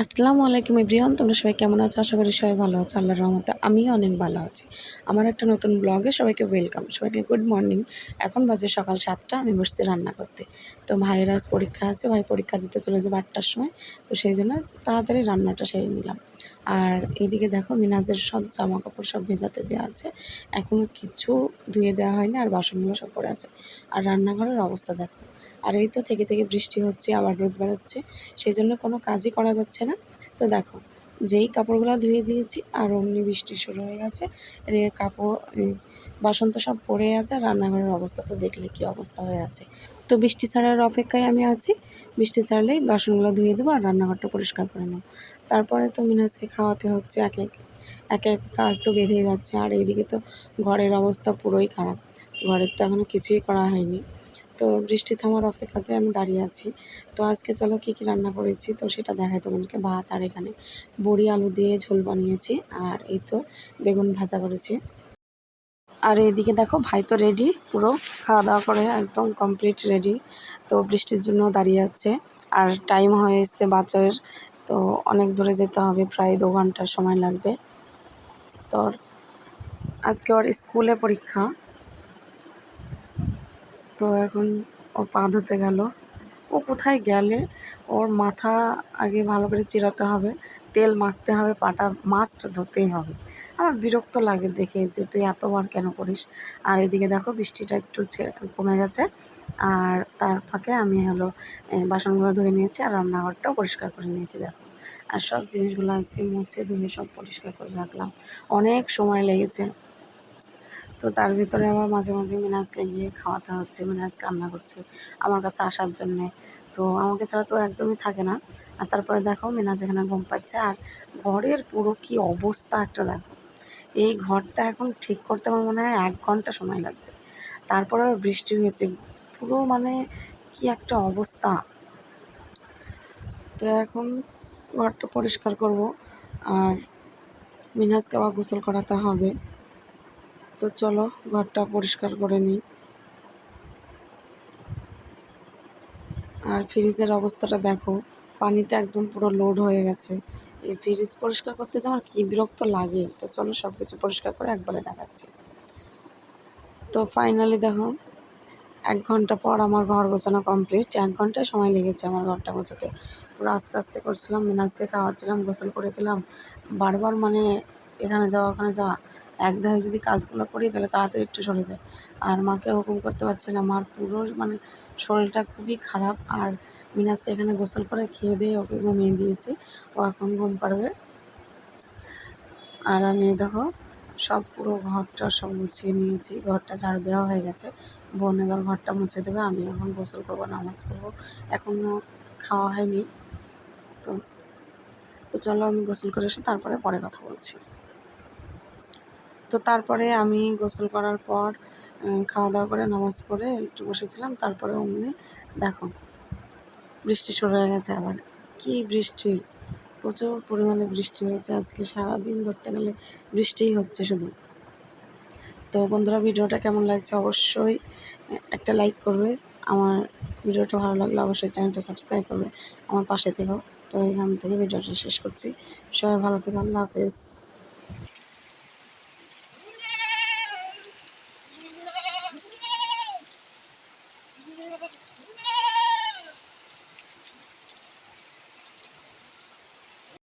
আসসালামু আলাইকুম এভরিওয়ান, তোমরা সবাই কেমন আছো? আশা করি সবাই ভালো আছো, আল্লাহর রহমতে আমিও অনেক ভালো আছি। আমার একটা নতুন ব্লগে সবাইকে ওয়েলকাম সবাইকে গুড মর্নিং এখন বাজে সকাল সাতটা, আমি বসছি রান্না করতে। তো ভাইয়ের আজ পরীক্ষা আছে, ভাই পরীক্ষা দিতে চলে যাবে আটটার সময়, তো সেই জন্য তাড়াতাড়ি রান্নাটা সেরে নিলাম। আর এইদিকে দেখো মিনাজের সব জামা কাপড় সব ভেজাতে দেওয়া আছে। এখনও কিছু ধুয়ে দেওয়া হয়নি, আর বাসনগুলো সব পড়ে আছে। আর রান্নাঘরের অবস্থা দেখো। আর এই তো থেকে থেকে বৃষ্টি হচ্ছে, আবার রোদ বেরোচ্ছে। সেই জন্য কোনো কাজই করা যাচ্ছে না। তো দেখো, যেই কাপড়গুলো ধুয়ে দিয়েছি, আর অমনি বৃষ্টি শুরু হয়ে গেছে। কাপড় বাসন তো সব পড়ে আছে রান্নাঘরের অবস্থা তো দেখলে কী অবস্থা হয়ে আছে। তো বৃষ্টি ছাড়ার অপেক্ষায় আমি আছি। বৃষ্টি ছাড়লেই বাসনগুলো ধুয়ে দেবো, আর রান্নাঘরটা পরিষ্কার করে নেব। তারপরে তো মিনাজকে খাওয়াতে হচ্ছে, এক এক এক এক কাজ তো বেঁধে যাচ্ছে। আর এইদিকে তো ঘরের অবস্থা পুরোই খারাপ। ঘরের তো এখনও কিছুই করা হয়নি। তো বৃষ্টি থামার অপেক্ষাতে আমি দাঁড়িয়ে আছি। তো আজকে চলো কী কী রান্না করেছি? তো সেটা দেখাই তোমাদেরকে। ভাত আর এখানে বড়ি, আলু দিয়ে ঝোল বানিয়েছি আর এই তো বেগুন ভাজা করেছি। আর এইদিকে দেখো, ভাই তো রেডি পুরো খাওয়া দাওয়া করে একদম কমপ্লিট রেডি তো বৃষ্টির জন্য দাঁড়িয়ে আছে। আর টাইম হয়ে এসছে বাচ্চার তো অনেক দূরে যেতে হবে, প্রায় দু ঘণ্টার সময় লাগবে। তো আজকে ওর স্কুলে পরীক্ষা। তো এখন ও পা ধুতে গেল। ও কোথায় গেলে? ওর মাথা আগে ভালো করে চিরাতে হবে, তেল মাখতে হবে, পাটা মাস্ট ধুতেই হবে। আমার বিরক্ত লাগে দেখে যে তুই এতবার কেন করিস? আর এদিকে দেখো বৃষ্টিটা একটু কমে গেছে। আর তার ফাঁকে আমি হলো বাসনগুলো ধুয়ে নিয়েছি আর রান্নাঘরটাও পরিষ্কার করে নিয়েছি, দেখো। আর সব জিনিসগুলো আজকে মুছে ধুয়ে সব পরিষ্কার করে রাখলাম। অনেক সময় লেগেছে। তো তার ভিতরে আবার মাঝে মাঝে মিনাজকে গিয়ে খাওয়াতে হচ্ছে, মিনাজ কান্না করছে আমার কাছে আসার জন্যে। তো আমাকে ছাড়া তো একদমই থাকে না। আর তারপরে দেখো মিনাজ এখানে ঘুম পাচ্ছে আর ঘরের পুরো কি অবস্থা একটা দেখো। এই ঘরটা এখন ঠিক করতে আমার মনে হয় এক ঘণ্টা সময় লাগবে। তারপরে বৃষ্টি হয়েছে, পুরো মানে কি একটা অবস্থা। তো এখন ঘরটা পরিষ্কার করব আর মিনাজকে আবার গোসল করাতে হবে। তো চলো, ঘরটা পরিষ্কার করে নিই। আর ফ্রিজের অবস্থাটা দেখো পানিতে একদম পুরো লোড হয়ে গেছে। এই ফ্রিজ পরিষ্কার করতে যে আমার কী বিরক্ত লাগে, তো চলো সব কিছু পরিষ্কার করে একবারে দেখাচ্ছি। তো ফাইনালি দেখো, এক ঘণ্টা পর আমার ঘর গোছানো কমপ্লিট এক ঘণ্টা সময় লেগেছে আমার ঘরটা গোছাতে। পুরো আস্তে আস্তে করছিলাম, মিনাজকে খাওয়াচ্ছিলাম, গোসল করে দিলাম। বারবার মানে এখানে যাওয়া, ওখানে যাওয়া। এক ধারে যদি কাজগুলো করি, তাহলে তাড়াতাড়ি একটু সরে যায়। আর মাকে হুকুম করতে পারছে না। মার পুরো মানে শরীরটা খুবই খারাপ। আর মিনাজকে এখানে গোসল করে খেয়ে দিয়ে ওকে ঘুমিয়ে দিয়েছি। ও এখন ঘুম পারবে আর আমি দেখো, সব পুরো ঘরটা সব গুছিয়ে নিয়েছি। ঘরটা ঝাড়ু দেওয়া হয়ে গেছে। বোন এবার ঘরটা মুছে দেবে। আমি এখন গোসল করব, নামাজ পড়ব। এখনও খাওয়া হয়নি। তো তো চলো আমি গোসল করে এসে তারপরে পরে কথা বলছি। তো তারপরে আমি গোসল করার পর খাওয়া দাওয়া করে নামাজ পড়ে একটু বসেছিলাম। তারপরে অমনি দেখো, বৃষ্টি শুরু হয়ে গেছে আবার। কি বৃষ্টি? প্রচুর পরিমাণে বৃষ্টি হয়েছে। আজকে সারাদিন ধরতে গেলে বৃষ্টিই হচ্ছে শুধু। তো বন্ধুরা, ভিডিওটা কেমন লাগছে অবশ্যই একটা লাইক করবে। আমার ভিডিওটা ভালো লাগলে অবশ্যই চ্যানেলটা সাবস্ক্রাইব করবে। আমার পাশে থেকেও তো এখান থেকে ভিডিওটা শেষ করছি। সবাই ভালো থেকো। আল্লাহ হাফেজ।